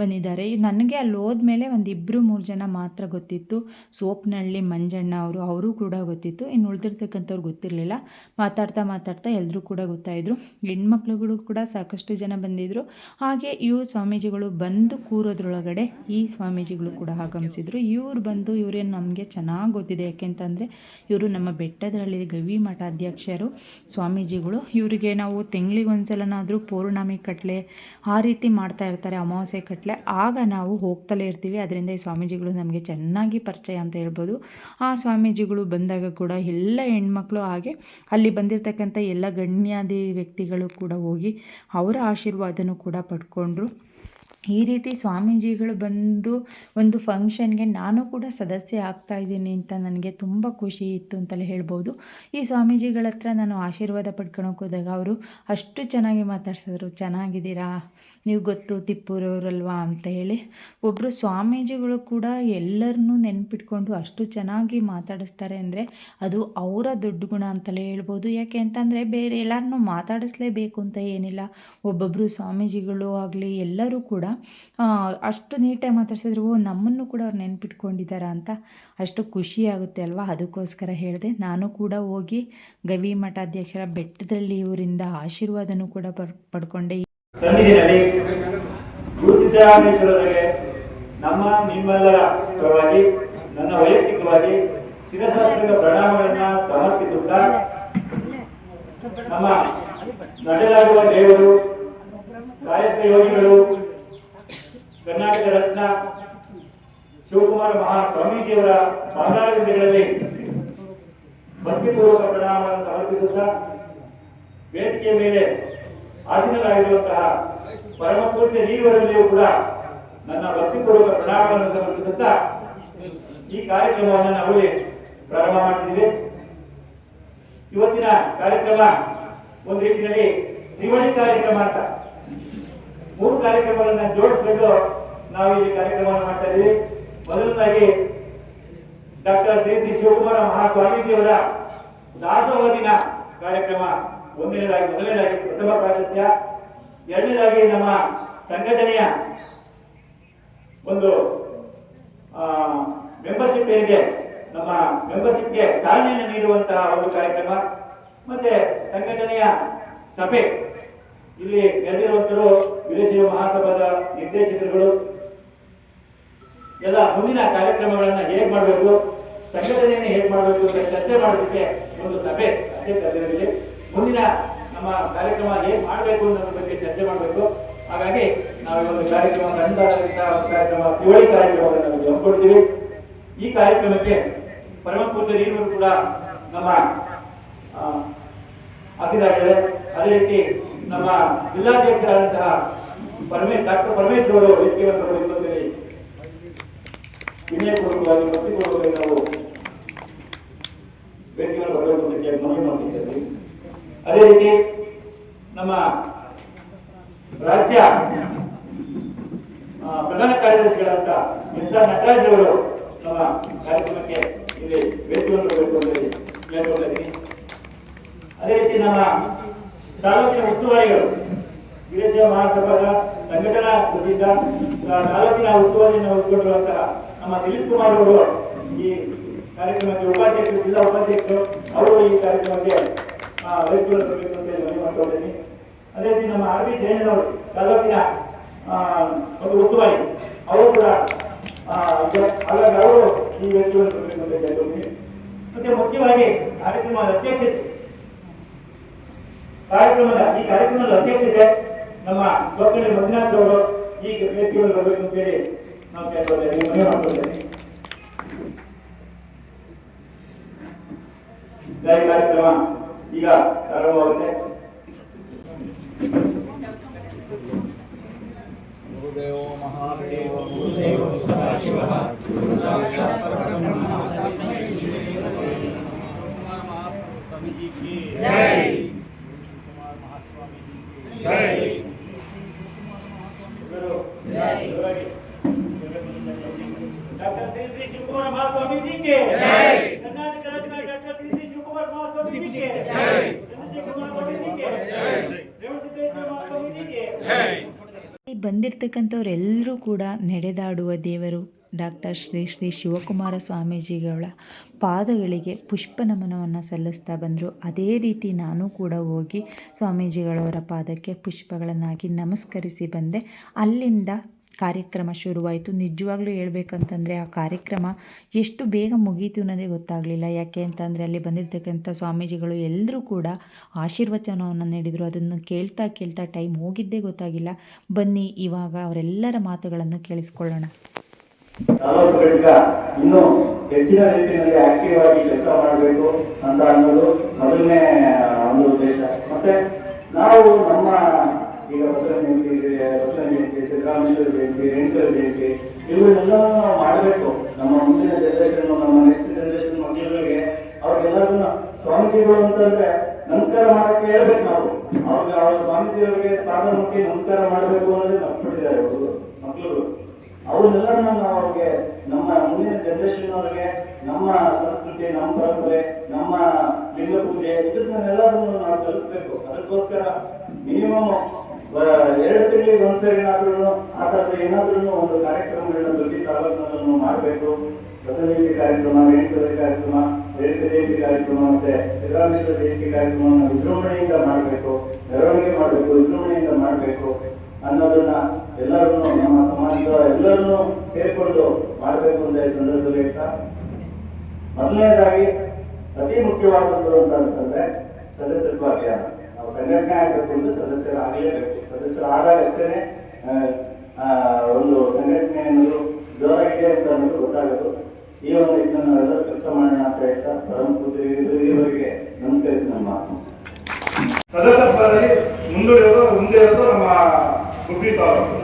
ಬಂದಿದ್ದಾರೆ. ನನಗೆ ಅಲ್ಲಿ ಹೋದ್ಮೇಲೆ ಒಂದು ಇಬ್ಬರು ಮೂರು ಜನ ಮಾತ್ರ ಗೊತ್ತಿತ್ತು. ಸೋಪ್ನಹಳ್ಳಿ ಮಂಜಣ್ಣ ಅವರು ಅವರು ಕೂಡ ಗೊತ್ತಿತ್ತು. ಇನ್ನು ಉಳಿದಿರ್ತಕ್ಕಂಥವ್ರು ಗೊತ್ತಿರಲಿಲ್ಲ. ಮಾತಾಡ್ತಾ ಮಾತಾಡ್ತಾ ಎಲ್ಲರೂ ಕೂಡ ಗೊತ್ತಾಯಿದ್ರು. ಹೆಣ್ಮಕ್ಳುಗಳು ಕೂಡ ಸಾಕಷ್ಟು ಜನ ಬಂದಿದ್ದರು ಹಾಗೆ ಇವು ಸ್ವಾಮೀಜಿಗಳು ಬಂದು ಕೂರೋದ್ರೊಳಗಡೆ ಈ ಸ್ವಾಮೀಜಿಗಳು ಕೂಡ ಆಗಮಿಸಿದ್ರು ಇವ್ರು ಬಂದು ಇವರೇನು ನಮಗೆ ಚೆನ್ನಾಗಿ ಗೊತ್ತಿದೆ. ಯಾಕೆಂತಂದರೆ ಇವರು ನಮ್ಮ ಬೆಟ್ಟದಲ್ಲಿ ಗವಿ ಮಠಾಧ್ಯಕ್ಷರು ಸ್ವಾಮೀಜಿಗಳು. ಇವರಿಗೆ ನಾವು ತಿಂಗಳಿಗೆ ಒಂದ್ಸಲನಾದರೂ ಪೌರ್ಣಮಿ ಕಟ್ಲೆ, ಆ ರೀತಿ ಮಾಡ್ತಾ ಇರ್ತಾರೆ, ಅಮಾವಾಸ್ಯೆ ಕಟ್ಲೆ. ಆಗ ನಾವು ಹೋಗ್ತಲೇ ಇರ್ತೀವಿ. ಅದರಿಂದ ಈ ಸ್ವಾಮೀಜಿಗಳು ನಮಗೆ ಚೆನ್ನಾಗಿ ಪರಿಚಯ ಅಂತ ಹೇಳ್ಬೋದು. ಆ ಸ್ವಾಮೀಜಿಗಳು ಬಂದಾಗ ಕೂಡ ಎಲ್ಲ ಹೆಣ್ಮಕ್ಳು ಹಾಗೆ ಅಲ್ಲಿ ಬಂದಿರತಕ್ಕಂಥ ಎಲ್ಲ ಗಣ್ಯಾದಿ ವ್ಯಕ್ತಿಗಳು ಕೂಡ ಹೋಗಿ ಅವರ ಆಶೀರ್ವಾದನೂ ಕೂಡ ಪಡ್ಕೊಂಡ್ರು. ಈ ರೀತಿ ಸ್ವಾಮೀಜಿಗಳು ಬಂದು ಒಂದು ಫಂಕ್ಷನ್ಗೆ ನಾನು ಕೂಡ ಸದಸ್ಯೆ ಆಗ್ತಾ ಇದ್ದೀನಿ ಅಂತ ನನಗೆ ತುಂಬ ಖುಷಿ ಇತ್ತು ಅಂತಲೇ ಹೇಳ್ಬೋದು. ಈ ಸ್ವಾಮೀಜಿಗಳ ಹತ್ರ ನಾನು ಆಶೀರ್ವಾದ ಪಡ್ಕೊಳಕ್ಕೆ ಹೋದಾಗ ಅವರು ಅಷ್ಟು ಚೆನ್ನಾಗಿ ಮಾತಾಡ್ಸಿದ್ರು. ಚೆನ್ನಾಗಿದ್ದೀರಾ? ನೀವು ಗೊತ್ತು ತಿಪ್ಪೂರವರಲ್ವಾ ಅಂತ ಹೇಳಿ ಒಬ್ಬರು ಸ್ವಾಮೀಜಿಗಳು ಕೂಡ ಎಲ್ಲರನ್ನೂ ನೆನ್ಪಿಟ್ಕೊಂಡು ಅಷ್ಟು ಚೆನ್ನಾಗಿ ಮಾತಾಡಿಸ್ತಾರೆ ಅಂದರೆ ಅದು ಅವರ ದೊಡ್ಡ ಗುಣ ಅಂತಲೇ ಹೇಳ್ಬೋದು. ಯಾಕೆ ಅಂತಂದರೆ ಬೇರೆ ಎಲ್ಲರನ್ನೂ ಮಾತಾಡಿಸ್ಲೇಬೇಕು ಅಂತ ಏನಿಲ್ಲ. ಒಬ್ಬೊಬ್ಬರು ಸ್ವಾಮೀಜಿಗಳು ಆಗಲಿ ಎಲ್ಲರೂ ಕೂಡ ಅಷ್ಟು ನೀಟಾಗಿ ಮಾತಾಡ್ಸಿದ್ರು ನಮ್ಮನ್ನು ಕೂಡ ಅವ್ರು ನೆನ್ಪಿಟ್ಕೊಂಡಿದ್ದಾರೆ ಅಂತ ಅಷ್ಟು ಖುಷಿ ಆಗುತ್ತೆ ಅಲ್ವಾ? ಅದಕ್ಕೋಸ್ಕರ ಹೇಳಿದೆ, ನಾನು ಕೂಡ ಹೋಗಿ ಗವಿ ಮಠಾಧ್ಯಕ್ಷರ ಬೆಟ್ಟದಲ್ಲಿ ಇವರಿಂದ ಆಶೀರ್ವಾದನೂ ಕೂಡ ಪಡ್, ಪಡ್ಕೊಂಡೆ. ಸನ್ನಿಧಿನಲ್ಲಿ ಗುರು ಸಿದ್ದರಾಮೇಶ್ವರರಿಗೆ ನಮ್ಮ ನಿಮ್ಮೆಲ್ಲರ ಪರವಾಗಿ, ನನ್ನ ವೈಯಕ್ತಿಕವಾಗಿ ಶಿರಶಾಸ್ತ್ರದ ಪ್ರಣಾಮಗಳನ್ನ ಸಮರ್ಪಿಸುತ್ತಾ ನಮ್ಮ ನಡೆದಾಡುವ ದೇವರು ಕಾಯಕ ಯೋಗಿಗಳು, ಕರ್ನಾಟಕ ರತ್ನ ಶಿವಕುಮಾರ ಮಹಾಸ್ವಾಮೀಜಿಯವರ ಪಾದಾರವಿಂದಗಳಲ್ಲಿ ಭಕ್ತಿಪೂರ್ವಕ ಪ್ರಣಾಮವನ್ನು ಸಮರ್ಪಿಸುತ್ತಾ ವೇದಿಕೆಯ ಮೇಲೆ ಆಸೀನರಾಗಿರುವಂತಹ ಪೂಜ್ಯ ನೀವರಲ್ಲಿಯೂ ಕೂಡ ನನ್ನ ಭಕ್ತಿ ಪೂರ್ವಕ ಪ್ರಣಾಮವನ್ನು ಸಮರ್ಪಿಸುತ್ತಾ ಈ ಕಾರ್ಯಕ್ರಮವನ್ನು ನಾವು ಪ್ರಾರಂಭ ಮಾಡ್ತಿದ್ದೀವಿ. ಇವತ್ತಿನ ಕಾರ್ಯಕ್ರಮ ಒಂದು ರೀತಿಯಲ್ಲಿ ತ್ರಿವಳಿ ಕಾರ್ಯಕ್ರಮ ಅಂತ. ಮೂರು ಕಾರ್ಯಕ್ರಮಗಳನ್ನ ಜೋಡಿಸಿಕೊಂಡು ನಾವು ಇಲ್ಲಿ ಕಾರ್ಯಕ್ರಮವನ್ನು ಮಾಡ್ತಾ ಇದ್ದೀವಿ. ಮೊದಲನೇದಾಗಿ ಡಾಕ್ಟರ್ ಶ್ರೀ ಶ್ರೀ ಶಿವಕುಮಾರ ಮಹಾಸ್ವಾಮೀಜಿಯವರ ದಾಸೋಹ ದಿನ ಕಾರ್ಯಕ್ರಮ. ಒಂದನೇದಾಗಿ, ಮೊದಲನೇದಾಗಿ ಪ್ರಥಮ ಪ್ರಾಶಸ್ತ್ಯ, ಎರಡನೇದಾಗಿ ನಮ್ಮ ಸಂಘಟನೆಯ ಒಂದು ಮೆಂಬರ್ಶಿಪ್ ಏನಿದೆ, ನಮ್ಮ ಮೆಂಬರ್ಶಿಪ್ಗೆ ಚಾಲನೆಯನ್ನು ನೀಡುವಂತಹ ಒಂದು ಕಾರ್ಯಕ್ರಮ. ಮತ್ತೆ ಸಂಘಟನೆಯ ಸಭೆ. ಇಲ್ಲಿ ನೆರೆದಿರುವಂತರು ವಿದೇಶಿ ಮಹಾಸಭಾದ ನಿರ್ದೇಶಕರುಗಳು. ಎಲ್ಲ ಮುಂದಿನ ಕಾರ್ಯಕ್ರಮಗಳನ್ನು ಹೇಗೆ ಮಾಡಬೇಕು, ಸಂಘಟನೆಯನ್ನು ಹೇಗೆ ಮಾಡಬೇಕು ಅಂತ ಚರ್ಚೆ ಮಾಡೋದಕ್ಕೆ ಒಂದು ಸಭೆ ಅಷ್ಟೇ ಕರೆದಿರಲಿ. ಮುಂದಿನ ನಮ್ಮ ಕಾರ್ಯಕ್ರಮ ಏನ್ ಮಾಡಬೇಕು ಅನ್ನೋದ್ರ ಬಗ್ಗೆ ಚರ್ಚೆ ಮಾಡಬೇಕು. ಹಾಗಾಗಿ ನಾವು ಒಂದು ಕಾರ್ಯಕ್ರಮ ಸಣ್ಣದಾದಂತಹ ಒಂದು ಕಾರ್ಯಕ್ರಮ ತ್ರಿವಳಿ ಕಾರ್ಯಕ್ರಮವನ್ನು ನಾವು ಹಮ್ಮಿಕೊಂಡಿದ್ದೀವಿ. ಈ ಕಾರ್ಯಕ್ರಮಕ್ಕೆ ಪರಮ ಪೂಜ್ಯ ನೀರು ಕೂಡ ನಮ್ಮ ಹಸಿರಾಗಿದೆ ಅದೇ ರೀತಿ ನಮ್ಮ ಜಿಲ್ಲಾಧ್ಯಕ್ಷರಾದಂತಹ ಪರಮೇ, ಡಾಕ್ಟರ್ ಪರಮೇಶ್ ಅವರು ವಿನಯ ವಿನಯಪೂರ್ವಕವಾಗಿ ಭಕ್ತಿಪೂರ್ವಕವಾಗಿ ನಾವು ವೇದಿಕೆಯನ್ನು ಪಡೆದುಕೊಂಡಿದ್ದೇವೆ ಮನವಿ ಮಾಡುತ್ತಿದ್ದೇವೆ ಅದೇ ರೀತಿ ನಮ್ಮ ರಾಜ್ಯ ಪ್ರಧಾನ ಕಾರ್ಯದರ್ಶಿಗಳಂತ ಎಸ್ ಆರ್ ನಟರಾಜ್ ಅವರು ನಮ್ಮ ಕಾರ್ಯಕ್ರಮಕ್ಕೆ ಇಲ್ಲಿ ವೇದಿಕೆಯನ್ನು ಇದ್ದೀನಿ. ಅದೇ ರೀತಿ ನಮ್ಮ ತಾಲೂಕಿನ ಉಸ್ತುವಾರಿಗಳು ವೀರಶೈವ ಮಹಾಸಭಾದ ಸಂಘಟನಾ ವತಿಯಿಂದ ಆ, ತಾಲೂಕಿನ ಉಸ್ತುವಾರಿಯನ್ನು ವಹಿಸಿಕೊಂಡಿರುವಂತಹ ನಮ್ಮ ದಿಲೀಪ್ ಕುಮಾರ್ ಅವರು ಈ ಕಾರ್ಯಕ್ರಮಕ್ಕೆ ಉಪಾಧ್ಯಕ್ಷರು ಜಿಲ್ಲಾ ಉಪಾಧ್ಯಕ್ಷರು ಅವರು ಈ ಕಾರ್ಯಕ್ರಮಕ್ಕೆ ವೇದಿಕೆಯನ್ನು ಬರಬೇಕು ಅಂತ ಮನವಿ ಮಾಡ್ಕೊಂಡಿದ್ದೀನಿ ಅದೇ ರೀತಿ ನಮ್ಮ ಆರ್ ಬಿ ಜೈನವರು ತಾಲೂಕಿನ ಒಂದು ಉಸ್ತುವಾರಿ, ಅವರು ಕೂಡ. ಹಾಗಾಗಿ ಅವರು ಈ ವೇದಿಕೆಯನ್ನು ಬರಬೇಕು ಅಂತ ಕೇಳ್ಕೊಳ್ತೀನಿ ಮತ್ತೆ ಮುಖ್ಯವಾಗಿ ಕಾರ್ಯಕ್ರಮದ ಅಧ್ಯಕ್ಷತೆ. ಕಾರ್ಯಕ್ರಮದ, ಈ ಕಾರ್ಯಕ್ರಮದ ಅಧ್ಯಕ್ಷತೆ ನಮ್ಮ ಸ್ವಪ್ನ ಮಂಜುನಾಥ್ ಅವರು ಈ ವ್ಯಕ್ತಿಗಳು ಬರಬೇಕು ಅಂತ ಹೇಳಿ ನಾವು ಕೇಳ್ಕೊಳ್ತೇವೆ ಕಾರ್ಯಕ್ರಮ. ಈಗ ಪ್ರಾರಂಭವಾಗುತ್ತೆ ಡಾಕ್ಟರ್ ಶ್ರೀ ಶ್ರೀ ಶಿವಕುಮಾರ ಮಹಾಸ್ವಾಮೀಜಿ ಕೆ ಕರ್ನಾಟಕ ರಾಜ್ಯ ಕೆ ಈ ಬಂದಿರತಕ್ಕಂಥವರೆಲ್ಲರೂ ಕೂಡ ನಡೆದಾಡುವ ದೇವರು ಡಾಕ್ಟರ್ ಶ್ರೀ ಶ್ರೀ ಶಿವಕುಮಾರ ಸ್ವಾಮೀಜಿಗಳ ಪಾದಗಳಿಗೆ ಪುಷ್ಪ ನಮನವನ್ನು ಸಲ್ಲಿಸ್ತಾ ಬಂದರು. ಅದೇ ರೀತಿ ನಾನು ಕೂಡ ಹೋಗಿ ಸ್ವಾಮೀಜಿಗಳವರ ಪಾದಕ್ಕೆ ಪುಷ್ಪಗಳನ್ನಾಗಿ ನಮಸ್ಕರಿಸಿ ಬಂದೆ. ಅಲ್ಲಿಂದ ಕಾರ್ಯಕ್ರಮ ಶುರುವಾಯಿತು. ನಿಜವಾಗ್ಲೂ ಹೇಳ್ಬೇಕಂತಂದರೆ ಆ ಕಾರ್ಯಕ್ರಮ ಎಷ್ಟು ಬೇಗ ಮುಗೀತು ಅನ್ನೋದೇ ಗೊತ್ತಾಗಲಿಲ್ಲ. ಯಾಕೆ ಅಂತಂದರೆ ಅಲ್ಲಿ ಬಂದಿರತಕ್ಕಂಥ ಸ್ವಾಮೀಜಿಗಳು ಎಲ್ಲರೂ ಕೂಡ ಆಶೀರ್ವಚನವನ್ನು ನೀಡಿದರು. ಅದನ್ನು ಕೇಳ್ತಾ ಕೇಳ್ತಾ ಟೈಮ್ ಹೋಗಿದ್ದೇ ಗೊತ್ತಾಗಿಲ್ಲ. ಬನ್ನಿ, ಇವಾಗ ಅವರೆಲ್ಲರ ಮಾತುಗಳನ್ನು ಕೇಳಿಸ್ಕೊಳ್ಳೋಣ. ಇನ್ನೂ ಹೆಚ್ಚಿನ ರೀತಿಯಲ್ಲಿ ಆಕ್ಟಿವ್ ಆಗಿ ಕೆಲಸ ಮಾಡಬೇಕು ಅಂತ ಅನ್ನೋದು ಮೊದಲನೇ ಒಂದು ಉದ್ದೇಶ. ಮತ್ತೆ ನಾವು ನಮ್ಮ ಈಗ ಬಸವ ಜಯಂತಿ ಇದೆ, ಬಸವ ಜಯಂತಿ ಸಿದ್ದರಾಮೇಶ್ವರ ಜಯಂತಿ ರೇಣುಕರ ಜಯಂತಿ ಇವುಗಳನ್ನೆಲ್ಲ ನಾವು ಮಾಡಬೇಕು. ನಮ್ಮ ಮುಂದಿನ ಜನರೇಷನ್ ನಮ್ಮ ನೆಕ್ಸ್ಟ್ ಜನರೇಷನ್ ಮಕ್ಕಳಿಗೆ ಅವ್ರಿಗೆಲ್ಲರಿಗೂ ಸ್ವಾಮೀಜಿಗಳು ಅಂತಂದ್ರೆ ನಮಸ್ಕಾರ ಮಾಡಕ್ಕೆ ಹೇಳ್ಬೇಕು ನಾವು. ಅವ್ರಿಗೆ ಅವ್ರ ಸ್ವಾಮೀಜಿಯವರಿಗೆ ಪಾದ ಮುಟ್ಟಿ ನಮಸ್ಕಾರ ಮಾಡಬೇಕು ಅನ್ನೋದೇ ತಪ್ಪಿದ್ದಾರೆ ಅವರು ಮಕ್ಕಳು ಅವನ್ನೆಲ್ಲರನ್ನ ನಾವು ಅವ್ರಿಗೆ ನಮ್ಮ ಮುಂದಿನ ಜನರೇಷನ್ ಅವ್ರಿಗೆ ನಮ್ಮ ಸಂಸ್ಕೃತಿ ನಮ್ಮ ಪರಂಪರೆ ನಮ್ಮ ಲಿಂಗ ಪೂಜೆ ಇದನ್ನೆಲ್ಲರೂ ನಾವು ಕಲಿಸ್ಬೇಕು ಅದಕ್ಕೋಸ್ಕರ ಮಿನಿಮಮ್ ಎರಡು ತಿಂಗಳಿಗೆ ಒಂದ್ಸರಿ ಏನಾದ್ರೂ ಆ ಥರದ ಏನಾದ್ರೂ ಒಂದು ಕಾರ್ಯಕ್ರಮಗಳನ್ನ ದೊಡ್ಡ ತಾಲೂಕಿನಲ್ಲೂ ಮಾಡಬೇಕು. ಬಸವಜಯಂತಿ ಕಾರ್ಯಕ್ರಮ ಎಂಟು ಕಾರ್ಯಕ್ರಮ ಬೇರೆ ಜಯಂತಿ ಕಾರ್ಯಕ್ರಮ ಮತ್ತೆ ಸಿದ್ದರಾಮೇಶ್ವರ ಜಯಂತಿ ಕಾರ್ಯಕ್ರಮವನ್ನು ವಿಜೃಂಭಣೆಯಿಂದ ಮಾಡಬೇಕು, ಮೆರವಣಿಗೆ ಮಾಡಬೇಕು, ವಿಜೃಂಭಣೆಯಿಂದ ಮಾಡಬೇಕು ಅನ್ನೋದನ್ನ ಎಲ್ಲರೂ ನಮ್ಮ ಸಮಾಜದ ಎಲ್ಲರನ್ನೂ ಸೇರಿಕೊಂಡು ಮಾಡಬೇಕು ಅಂತ ಸಂದರ್ಭದಲ್ಲಿ ಮೊದಲನೇದಾಗಿ ಅತಿ ಮುಖ್ಯವಾದದ್ದು ಅಂತ ಅಂತಂದ್ರೆ ಸದಸ್ಯತ್ವ ಅಭಿಯಾನ. ನಾವು ಸಂಘಟನೆ ಆಗಬೇಕು ಅಂದ್ರೆ ಸದಸ್ಯರಾಗಲೇಬೇಕು ಸದಸ್ಯರಾದಾಗ ಅಷ್ಟೇ ಒಂದು ಸಂಘಟನೆ ಅನ್ನೋದು ಜೋರಾಗಿದೆ ಅಂತ ಅನ್ನೋದು ಗೊತ್ತಾಗೋದು ಈ ಒಂದು ಇದನ್ನ ನಾವೆಲ್ಲರೂ ಕೆಲಸ ಮಾಡೋಣ ಅಂತ ಹೇಳ್ತಾ ಪರಮ ಪೂಜೆ ಇವರಿಗೆ ನಮಸ್ಕರಿಸಿ ನಮ್ಮ ಮಾತು ಸದಸ್ಯತ್ವದಲ್ಲಿ ಮುಂದುವರಿಯೋದು ಮುಂದೆ ಇರೋದು ನಮ್ಮ ಗುಬ್ಬಿ ತಾಲೂಕು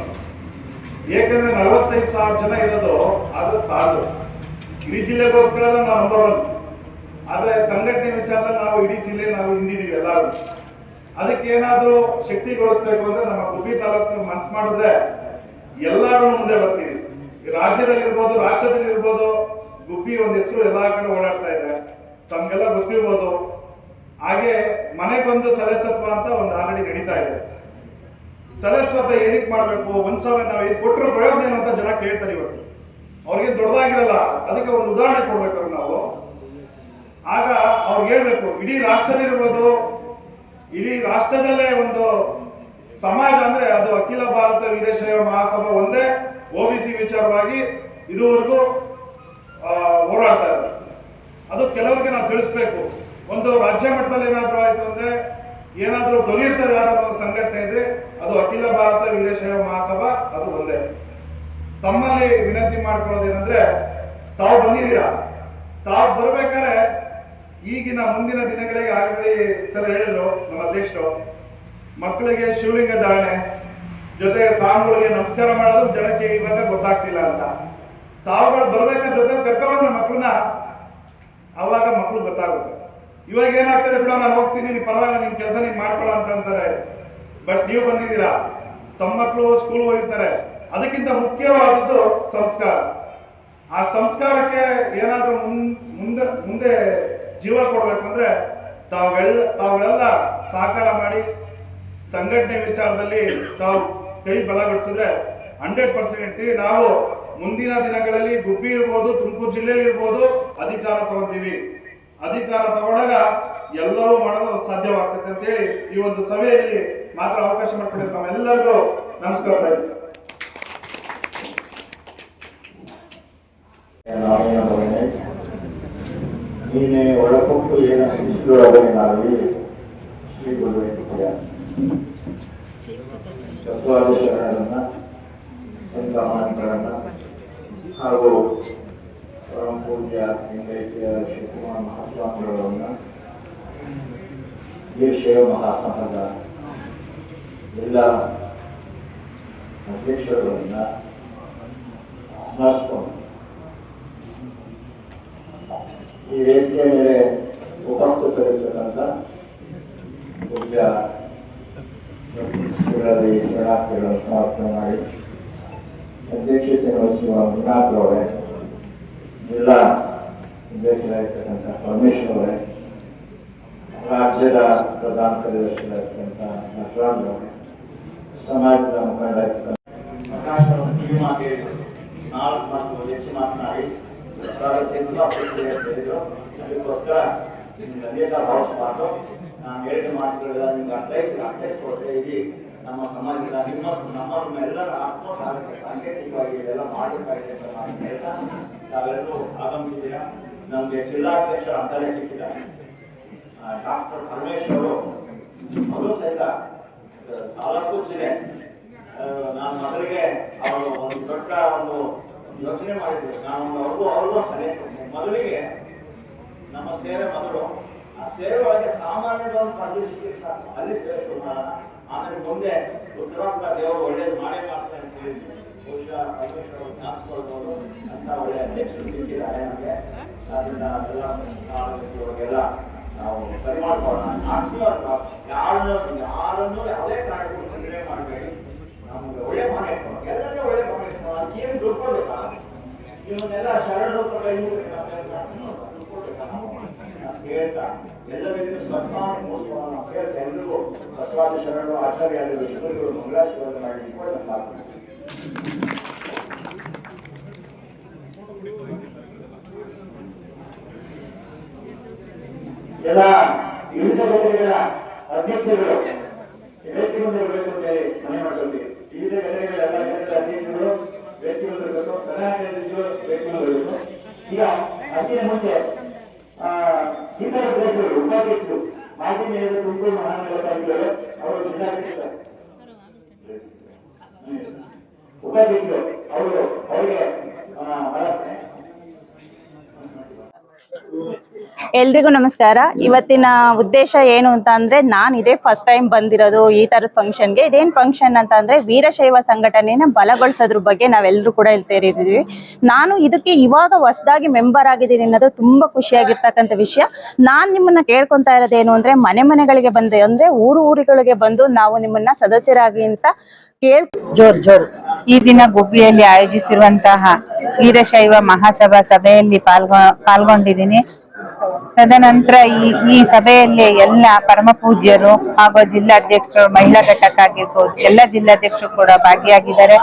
ಏಕೆಂದ್ರೆ ನಲವತ್ತೈದು ಸಾವಿರ ಜನ ಇರೋದು ಅದು ಸಾಲದು ಇಡೀ ಜಿಲ್ಲೆಗೋಸ್ಕರ ನಾವು ನಂಬರ್ ಒನ್ ಆದ್ರೆ ಸಂಘಟನೆ ವಿಚಾರದಲ್ಲಿ ನಾವು ಇಡೀ ಜಿಲ್ಲೆ ನಾವು ಹಿಂದಿದೀವಿ ಎಲ್ಲರೂ ಅದಕ್ಕೆ ಏನಾದ್ರೂ ಶಕ್ತಿಗೊಳಿಸ್ಬೇಕು ಅಂದ್ರೆ ನಮ್ಮ ತಾಲೂಕು ಮನ್ಸು ಮಾಡಿದ್ರೆ ಎಲ್ಲರೂ ಮುಂದೆ ಬರ್ತೀವಿ. ರಾಜ್ಯದಲ್ಲಿ ಇರ್ಬೋದು ರಾಷ್ಟ್ರದಲ್ಲಿ ಇರ್ಬೋದು ಗುಬ್ಬಿ ಒಂದು ಹೆಸರು ಎಲ್ಲಾ ಕಡೆ ಓಡಾಡ್ತಾ ಇದೆ. ತಮ್ಗೆಲ್ಲ ಗೊತ್ತಿರ್ಬೋದು. ಹಾಗೆ ಮನೆಗೊಂದು ಸದಸ್ಯತ್ವ ಅಂತ ಒಂದು ಆಲ್ರೆಡಿ ನಡೀತಾ ಇದೆ. ಸದಸ್ಯತ್ವ ಏನಕ್ಕೆ ಮಾಡಬೇಕು? ಒಂದ್ ಸಾವಿರ ನಾವು ಏನು ಕೊಟ್ಟರು ಪ್ರಯೋಜನ ಅಂತ ಜನ ಕೇಳ್ತಾರೆ ಇವತ್ತು. ಅವ್ರಿಗೆ ದೊಡ್ಡದಾಗಿರಲ್ಲ ಅದಕ್ಕೆ ಒಂದು ಉದಾಹರಣೆ ಕೊಡ್ಬೇಕು ನಾವು. ಆಗ ಅವ್ರಿಗೆ ಹೇಳ್ಬೇಕು, ಇಡೀ ರಾಷ್ಟ್ರದಲ್ಲಿರ್ಬೋದು, ಇಡೀ ರಾಷ್ಟ್ರದಲ್ಲೇ ಒಂದು ಸಮಾಜ ಅಂದ್ರೆ ಅದು ಅಖಿಲ ಭಾರತ ವೀರಶೈವ ಮಹಾಸಭಾ ಒಂದೇ ಒ ಬಿ ಸಿ ವಿಚಾರವಾಗಿ ಇದುವರೆಗೂ ಹೋರಾಡ್ತಾ ಇದ್ದಾರೆ ಅದು ಕೆಲವರಿಗೆ ನಾವು ತಿಳಿಸ್ಬೇಕು. ಒಂದು ರಾಜ್ಯ ಮಟ್ಟದಲ್ಲಿ ಏನಾದರೂ ಆಯಿತು ಅಂದ್ರೆ ಏನಾದರೂ ದೊರೆಯುತ್ತದೆ ಒಂದು ಸಂಘಟನೆ ಇದ್ರೆ ಅದು ಅಖಿಲ ಭಾರತ ವೀರಶೈವ ಮಹಾಸಭಾ, ಅದು ಒಂದೇ. ತಮ್ಮಲ್ಲಿ ವಿನಂತಿ ಮಾಡ್ಕೊಳ್ಳೋದೇನಂದ್ರೆ ತಾವು ಬಂದಿದ್ದೀರಾ? ತಾವು ಬರ್ಬೇಕಾದ್ರೆ ಈಗಿನ ಮುಂದಿನ ದಿನಗಳಿಗೆ ಆಲ್ರೆಡಿ ಸರ್ ಹೇಳಿದ್ರು ನಮ್ಮ ಅಧ್ಯಕ್ಷರು. ಮಕ್ಕಳಿಗೆ ಶಿವಲಿಂಗ ಧಾರಣೆ ಜೊತೆ ಸ್ವಾಮಿಗಳಿಗೆ ನಮಸ್ಕಾರ ಮಾಡೋದು ಜನಕ್ಕೆ ಇವಾಗ ಗೊತ್ತಾಗ್ತಿಲ್ಲ ಅಂತ. ತಾವುಗಳು ಬರಬೇಕಂತ ಜೊತೆ ಕರ್ಕೊಂಡ್ರೆ ಮಕ್ಕಳನ್ನ ಅವಾಗ ಮಕ್ಕಳು ಗೊತ್ತಾಗುತ್ತೆ. ಇವಾಗ ಏನಾಗ್ತದೆ ಬಿಡ, ನಾನು ಹೋಗ್ತೀನಿ ನೀನು ಪರವಾಗಿಲ್ಲ, ನಿನ್ ಕೆಲಸ ನೀವು ಮಾಡ್ಕೊಳ್ಳೋ ಅಂತ ಅಂತಾರೆ. ಬಟ್ ನೀವು ಬಂದಿದ್ದೀರಾ? ತಮ್ಮ ಮಕ್ಕಳು ಸ್ಕೂಲ್ ಹೋಗಿರ್ತಾರೆ. ಅದಕ್ಕಿಂತ ಮುಖ್ಯವಾದದ್ದು ಸಂಸ್ಕಾರ. ಆ ಸಂಸ್ಕಾರಕ್ಕೆ ಏನಾದರೂ ಮುನ್- ಮುಂದೆ ಮುಂದೆ ಜೀವ ಕೊಡ್ಬೇಕಂದ್ರೆ ತಾವೆಲ್ಲ ತಾವೆಲ್ಲ ಸಹಕಾರ ಮಾಡಿ ಸಂಘಟನೆ ವಿಚಾರದಲ್ಲಿ ತಾವು ಕೈ ಬಲಗೊಳಿಸಿದ್ರೆ ಹಂಡ್ರೆಡ್ ಪರ್ಸೆಂಟ್ ಹೇಳ್ತೀವಿ ನಾವು ಮುಂದಿನ ದಿನಗಳಲ್ಲಿ ಗುಬ್ಬಿ ಇರ್ಬೋದು, ತುಮಕೂರು ಜಿಲ್ಲೆಯಲ್ಲಿ ಇರ್ಬೋದು, ಅಧಿಕಾರ ತಗೊಂತೀವಿ. ಅಧಿಕಾರ ತಗೊಂಡಾಗ ಎಲ್ಲವೂ ಮಾಡಲು ಸಾಧ್ಯವಾಗ್ತೈತೆ ಅಂತೇಳಿ ಈ ಒಂದು ಸಭೆಯಲ್ಲಿ ಮಾತ್ರ ಅವಕಾಶ ಮಾಡ್ಕೊಂಡು ತಾವೆಲ್ಲರಿಗೂ ನಮಸ್ಕಾರ ಇದ್ದೀನಿ ನಾವೇನವನೇ ನೀನೆ ಇಷ್ಟು ಏನ ಶ್ರೀ ಗುರುವೇಟಿಕೆಯ ಚತುವಾದ ಶರಣರನ್ನ ಸಂತ ಮಹಾಂತರನ್ನ ಹಾಗೂ ಪೂಜ್ಯ ಲಿಂಗೈಕ್ಯ ಶಿವಕುಮಾರ ಈ ವೀರಶೈವ ಮಹಾಸಂಘದ ಎಲ್ಲ ಅಧ್ಯಕ್ಷರುಗಳನ್ನ ಸ್ಮರಿಸ್ಕೊಂಡು ಈ ವೇದಿಕೆ ಮೇಲೆ ಉಪಸ್ಥಿತರಿರ್ತಕ್ಕಂಥ ಪೂಜ್ಯ ಶಿವರಲ್ಲಿ ಶರಣಾರ್ಥಿಗಳ ಸಮರ್ಪಣೆ ಮಾಡಿ ಅಧ್ಯಕ್ಷತೆ ವಹಿಸುವ ಮಂಜುನಾಥ್ ಅವರೇ ಜಿಲ್ಲಾ ಅಧ್ಯಕ್ಷರಾಗಿರ್ತಕ್ಕಂಥ ಪರಮೇಶ್ವರ್ ಅವರೇ ರಾಜ್ಯದ ಪ್ರಧಾನ ಕಾರ್ಯದರ್ಶಿಯಾಗಿರ್ತಕ್ಕಂಥ ನಟರಾಜ್ ಅವರೇ ಸಮಾಜದ ಮುಖಂಡರಾಗಿರ್ತಕ್ಕಂಥ ಪ್ರಕಾಶವನ್ನು ಕಿವಿಮಾಗೆ ನಾಲ್ಕು ಮಾತು ಹೆಚ್ಚು ಮಾತನಾಡಿ ಸ್ವಾಗತಿಸಿದ್ರು ಅಪ್ಪಿಗೆ ಸೇರಿದ್ರು ಅದಕ್ಕೋಸ್ಕರ ಸಂದೇಶ ಭಾವಿಸಬಾರ್ದು ನಾನು ಹೇಳಿದ ಮಾತುಗಳೆಲ್ಲ ನಿಮ್ಗೆ ಅರ್ಥೈಸಿ ಅರ್ಥೈಸ್ಕೊಳ್ತಾ ಇದ್ದೀವಿ ನಮ್ಮ ಸಮಾಜದ ನಿಮ್ಮ ನಮ್ಮ ಎಲ್ಲರ ಆತ್ಮಸಾರಕ್ಕೆ, ಸಾಂಕೇತಿಕವಾಗಿ ಇದೆಲ್ಲ ಮಾಡಬೇಕಾಗಿದೆ ಅಂತ ನಾನು ಹೇಳ್ತಾ ತಾವೆಲ್ಲರೂ ಆಗಮಿಸಿದ್ದೀರಾ? ನಮಗೆ ಜಿಲ್ಲಾಧ್ಯಕ್ಷರ ಅಂತಲೇ ಸಿಕ್ಕಿದ್ದಾರೆ. ಡಾಕ್ಟರ್ ಪರಮೇಶ್ವರ್ ಅವರು ಸಹಿತ ತಾಲೂಕು ಜಿಲ್ಲೆ ನಾನು ಮೊದಲಿಗೆ ಅವರು ಒಂದು ದೊಡ್ಡ ಒಂದು ಯೋಚನೆ ಮಾಡಿದ್ರು. ನಾನು ಅವ್ರಿಗೂ ಅವ್ರಿಗೂ ಸಲಹೆ ಮೊದಲಿಗೆ ನಮ್ಮ ಸೇವೆ ಮೊದಲು ಆ ಸೇವೆ ಒಳಗೆ ಸಾಮಾನ್ಯದ ಒಂದು ಅಲ್ಲಿ ಸಿಕ್ಕಿ ಸಾಕು ಅಲ್ಲಿ ಸೇವೆ ಶುರು ಆಮೇಲೆ ಮುಂದೆ ಉತ್ತರಾಂತ ದೇವರು ಒಳ್ಳೇದು ಮಾಡೇ ಮಾಡ್ತಾರೆ ಅಂತ ಹೇಳಿದ್ವಿ ಬಹುಶಃ ಪರಮೇಶ್ವರ ಜ್ಞಾಪಿಸ್ಕೊಳ್ಬೋದು ಅಂತ ಒಳ್ಳೆ ಅಧ್ಯಕ್ಷರು ಸಿಕ್ಕಿದ್ದಾರೆ ನಮಗೆ. ಅದರಿಂದ ಎಲ್ಲ ನಾಳೆಲ್ಲ ನಾವು ಸರಿ ಮಾಡ್ಕೊಳ್ಳೋಣ ಆಶೀರ್ವಾದ ಯಾರನ್ನು ಯಾರನ್ನು ಯಾವುದೇ ಕಾರಣಕ್ಕೂ ತೊಂದರೆ ಮಾಡಬೇಡಿ. ನಮಗೆ ಒಳ್ಳೆ ಭಾವನೆ ಇಟ್ಕೊಳ್ಳೋಣ ಎಲ್ಲರಿಗೂ ಒಳ್ಳೆ ಭಾವನೆ ಇಟ್ಕೊಳ್ಳೋಣ ಅದಕ್ಕೇನು ಕೊಡ್ಬೇಕಾ? ಇವನ್ನೆಲ್ಲ ಶರಣರು ಅಥವಾ ಇವ್ರು ದುಡ್ಡು ಕೊಡ್ಬೇಕಾ ನಾವು ಅಂತ ಎಲ್ಲರಿಗೂ ಸರ್ಕಾರ ಶರಣರು ಹೇಳ್ತಾ ಎಲ್ಲರಿಗೂ ಬಸವಾದ ಶರಣರು ಶಿವರುಗಳು ಮಂಗಳಾಶೀರ್ವಾದ ಮಾಡಿ ಇಟ್ಕೊಳ್ಳೋಣ ಸಾಕು. ಎಲ್ಲ ವಿವಿಧ ಘಟನೆಗಳ ಅಧ್ಯಕ್ಷರುಗಳು ವೇದಿಕೆ ಮುಂದೆ ಇರಬೇಕು ಅಂತ ಹೇಳಿ ಮನೆ ಮಾಡ್ಕೊಳ್ತೀವಿ ವಿವಿಧ ಘಟನೆಗಳ ಎಲ್ಲ ಘಟನೆಗಳ ಅಧ್ಯಕ್ಷರುಗಳು ವೇದಿಕೆ ಮುಂದೆ ಇರಬೇಕು ಪ್ರಧಾನ ಕಾರ್ಯದರ್ಶಿಗಳು ವೇದಿಕೆ ಮುಂದೆ ಇರಬೇಕು ಈಗ ಅತಿಯ ಮುಂಚೆ ಆ, ಇತರ ಪ್ರದೇಶಗಳು ಉಪಾಧ್ಯಕ್ಷರು ಮಾಜಿ ಮೇಯರ್ ತುಮಕೂರು ಮಹಾನಗರ ಪಾಲಿಕೆಗಳು ಅವರು ಜಿಲ್ಲಾಧ್ಯಕ್ಷರು ಉಪಾಧ್ಯಕ್ಷರು ಅವರು ಅವರಿಗೆ ಆ, ಬರತ್ತೆ ಎಲ್ರಿಗೂ ನಮಸ್ಕಾರ. ಇವತ್ತಿನ ಉದ್ದೇಶ ಏನು ಅಂತ ಅಂದ್ರೆ ನಾನು ಇದೇ ಫಸ್ಟ್ ಟೈಮ್ ಬಂದಿರೋದು ಈ ತರದ ಫಂಕ್ಷನ್ಗೆ ಇದೇನ್ ಫಂಕ್ಷನ್ ಅಂತ ಅಂದ್ರೆ ವೀರಶೈವ ಸಂಘಟನೆನ ಬಲಗೊಳಿಸೋದ್ರ ಬಗ್ಗೆ ನಾವೆಲ್ಲರೂ ಕೂಡ ಇಲ್ಲಿ ಸೇರಿದ್ದೀವಿ. ನಾನು ಇದಕ್ಕೆ ಇವಾಗ ಹೊಸದಾಗಿ ಮೆಂಬರ್ ಆಗಿದ್ದೀನಿ ಅನ್ನೋದು ತುಂಬಾ ಖುಷಿಯಾಗಿರ್ತಕ್ಕಂಥ ವಿಷಯ. ನಾನ್ ನಿಮ್ಮನ್ನ ಕೇಳ್ಕೊಂತಾ ಇರೋದೇನು ಅಂದ್ರೆ ಮನೆ ಮನೆಗಳಿಗೆ ಬಂದೆ ಅಂದ್ರೆ ಊರು ಊರುಗಳಿಗೆ ಬಂದು ನಾವು ನಿಮ್ಮನ್ನ ಸದಸ್ಯರಾಗಿ ಅಂತ ಕೇಳ್ ಜೋರ್ ಜೋರ್. ಈ ದಿನ ಗುಬ್ಬಿಯಲ್ಲಿ ಆಯೋಜಿಸಿರುವಂತಹ ವೀರಶೈವ ಮಹಾಸಭಾ ಸಭೆಯಲ್ಲಿ ಪಾಲ್ಗೊ ಪಾಲ್ಗೊಂಡಿದ್ದೀನಿ. ತದನಂತರ ಈ ಈ ಸಭೆಯಲ್ಲಿ ಎಲ್ಲ ಪರಮ ಪೂಜ್ಯರು ಹಾಗೂ ಜಿಲ್ಲಾಧ್ಯಕ್ಷರು, ಮಹಿಳಾ ಘಟಕ ಆಗಿರ್ಬೋದು ಎಲ್ಲ ಜಿಲ್ಲಾಧ್ಯಕ್ಷರು ಕೂಡ ಭಾಗಿಯಾಗಿದ್ದಾರೆ.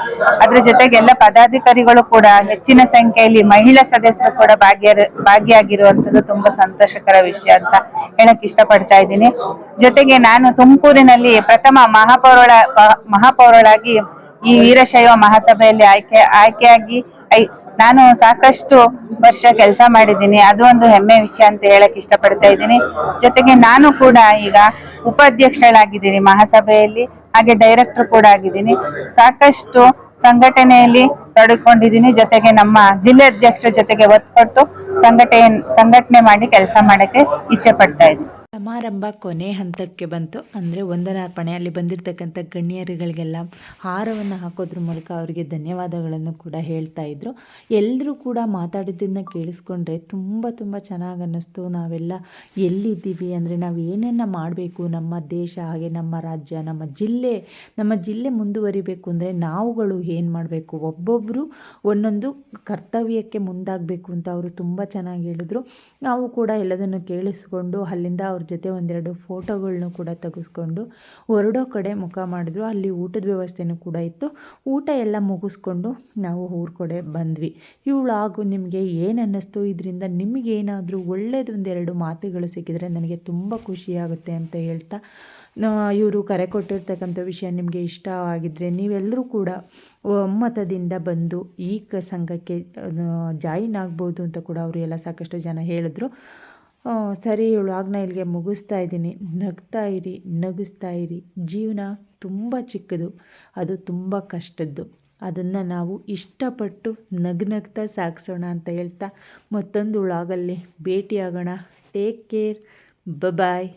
ಅದ್ರ ಜೊತೆಗೆ ಎಲ್ಲ ಪದಾಧಿಕಾರಿಗಳು ಕೂಡ ಹೆಚ್ಚಿನ ಸಂಖ್ಯೆಯಲ್ಲಿ ಮಹಿಳಾ ಸದಸ್ಯರು ಕೂಡ ಭಾಗಿಯ ಭಾಗಿಯಾಗಿರುವಂತದ್ದು ತುಂಬಾ ಸಂತೋಷಕರ ವಿಷಯ ಅಂತ ಹೇಳಕ್ ಇಷ್ಟಪಡ್ತಾ ಇದ್ದೀನಿ. ಜೊತೆಗೆ ನಾನು ತುಮಕೂರಿನಲ್ಲಿ ಪ್ರಥಮ ಮಹಾಪೌರಳ, ಮಹಾಪೌರಳಾಗಿ ಈ ವೀರಶೈವ ಮಹಾಸಭೆಯಲ್ಲಿ ಆಯ್ಕೆ, ಆಯ್ಕೆಯಾಗಿ ನಾನು ಸಾಕಷ್ಟು ವರ್ಷ ಕೆಲಸ ಮಾಡಿದ್ದೀನಿ. ಅದು ಒಂದು ಹೆಮ್ಮೆ ವಿಷಯ ಅಂತ ಹೇಳಕ್ ಇಷ್ಟಪಡ್ತಾ ಇದ್ದೀನಿ. ಜೊತೆಗೆ ನಾನು ಕೂಡ ಈಗ ಉಪಾಧ್ಯಕ್ಷಳಾಗಿದ್ದೀನಿ ಮಹಾಸಭೆಯಲ್ಲಿ, ಹಾಗೆ ಡೈರೆಕ್ಟರ್ ಕೂಡ ಆಗಿದ್ದೀನಿ. ಸಾಕಷ್ಟು ಸಂಘಟನೆಯಲ್ಲಿ ತೊಡಗಿಕೊಂಡಿದ್ದೀನಿ ಜೊತೆಗೆ ನಮ್ಮ ಜಿಲ್ಲಾಧ್ಯಕ್ಷರ ಜೊತೆಗೆ ಒತ್ತು ಕೊಟ್ಟು ಸಂಘಟನೆ ಸಂಘಟನೆ ಮಾಡಿ ಕೆಲಸ ಮಾಡಕ್ಕೆ ಇಚ್ಛೆ ಪಡ್ತಾ ಇದ್ದೀನಿ. ಸಮಾರಂಭ ಕೊನೆ ಹಂತಕ್ಕೆ ಬಂತು. ಅಂದರೆ ವಂದನಾರ್ಪಣೆ. ಅಲ್ಲಿ ಬಂದಿರತಕ್ಕಂಥ ಗಣ್ಯರುಗಳಿಗೆಲ್ಲ ಹಾರವನ್ನು ಹಾಕೋದ್ರ ಮೂಲಕ ಅವರಿಗೆ ಧನ್ಯವಾದಗಳನ್ನು ಕೂಡ ಹೇಳ್ತಾ ಇದ್ರು. ಎಲ್ಲರೂ ಕೂಡ ಮಾತಾಡಿದ್ದನ್ನು ಕೇಳಿಸ್ಕೊಂಡ್ರೆ ತುಂಬ ತುಂಬ ಚೆನ್ನಾಗಿ ಅನ್ನಿಸ್ತು. ನಾವೆಲ್ಲ ಎಲ್ಲಿದ್ದೀವಿ ಅಂದರೆ ನಾವು ಏನೇನು ಮಾಡಬೇಕು? ನಮ್ಮ ದೇಶ, ಹಾಗೆ ನಮ್ಮ ರಾಜ್ಯ, ನಮ್ಮ ಜಿಲ್ಲೆ ನಮ್ಮ ಜಿಲ್ಲೆ ಮುಂದುವರಿಬೇಕು ಅಂದರೆ ನಾವುಗಳು ಏನು ಮಾಡಬೇಕು? ಒಬ್ಬೊಬ್ಬರು ಒಂದೊಂದು ಕರ್ತವ್ಯಕ್ಕೆ ಮುಂದಾಗಬೇಕು ಅಂತ ಅವರು ತುಂಬ ಚೆನ್ನಾಗಿ ಹೇಳಿದ್ರು. ನಾವು ಕೂಡ ಎಲ್ಲದನ್ನು ಕೇಳಿಸ್ಕೊಂಡು ಅಲ್ಲಿಂದ ಅವ್ರ ಜೊತೆ ಒಂದೆರಡು ಫೋಟೋಗಳನ್ನೂ ಕೂಡ ತೆಗೆಸ್ಕೊಂಡು ಹೊರಡೋ ಕಡೆ ಮುಖ ಮಾಡಿದ್ರು. ಅಲ್ಲಿ ಊಟದ ವ್ಯವಸ್ಥೆನೂ ಕೂಡ ಇತ್ತು. ಊಟ ಎಲ್ಲ ಮುಗಿಸ್ಕೊಂಡು ನಾವು ಊರ ಕಡೆ ಬಂದ್ವಿ. ಇವಳಾಗು ನಿಮಗೆ ಏನು ಅನ್ನಿಸ್ತು ಇದರಿಂದ ನಿಮಗೇನಾದರೂ ಒಳ್ಳೆಯದೊಂದೆರಡು ಮಾತುಗಳು ಸಿಕ್ಕಿದರೆ ನನಗೆ ತುಂಬ ಖುಷಿಯಾಗುತ್ತೆ ಅಂತ ಹೇಳ್ತಾ ಇವರು ಕರೆ ಕೊಟ್ಟಿರ್ತಕ್ಕಂಥ ವಿಷಯ ನಿಮಗೆ ಇಷ್ಟ ಆಗಿದ್ದರೆ ನೀವೆಲ್ಲರೂ ಕೂಡ ಒಮ್ಮತದಿಂದ ಬಂದು ಈ ಸಂಘಕ್ಕೆ ಜಾಯಿನ್ ಆಗ್ಬೋದು ಅಂತ ಕೂಡ ಅವರು ಎಲ್ಲ ಸಾಕಷ್ಟು ಜನ ಹೇಳಿದ್ರು. ಸರಿ ಇವಳು ಆಗ್ನ ಇಲ್ಲಿಗೆ ಮುಗಿಸ್ತಾ ಇದ್ದೀನಿ. ನಗ್ತಾ ಇರಿ, ನಗಿಸ್ತಾ ಇರಿ. ಜೀವನ ತುಂಬ ಚಿಕ್ಕದು, ಅದು ತುಂಬ ಕಷ್ಟದ್ದು. ಅದನ್ನು ನಾವು ಇಷ್ಟಪಟ್ಟು ನಗ್ ನಗ್ತಾ ಸಾಗಿಸೋಣ ಅಂತ ಹೇಳ್ತಾ ಮತ್ತೊಂದು ಉಳಾಗಲ್ಲಿ ಭೇಟಿಯಾಗೋಣ. Take care bye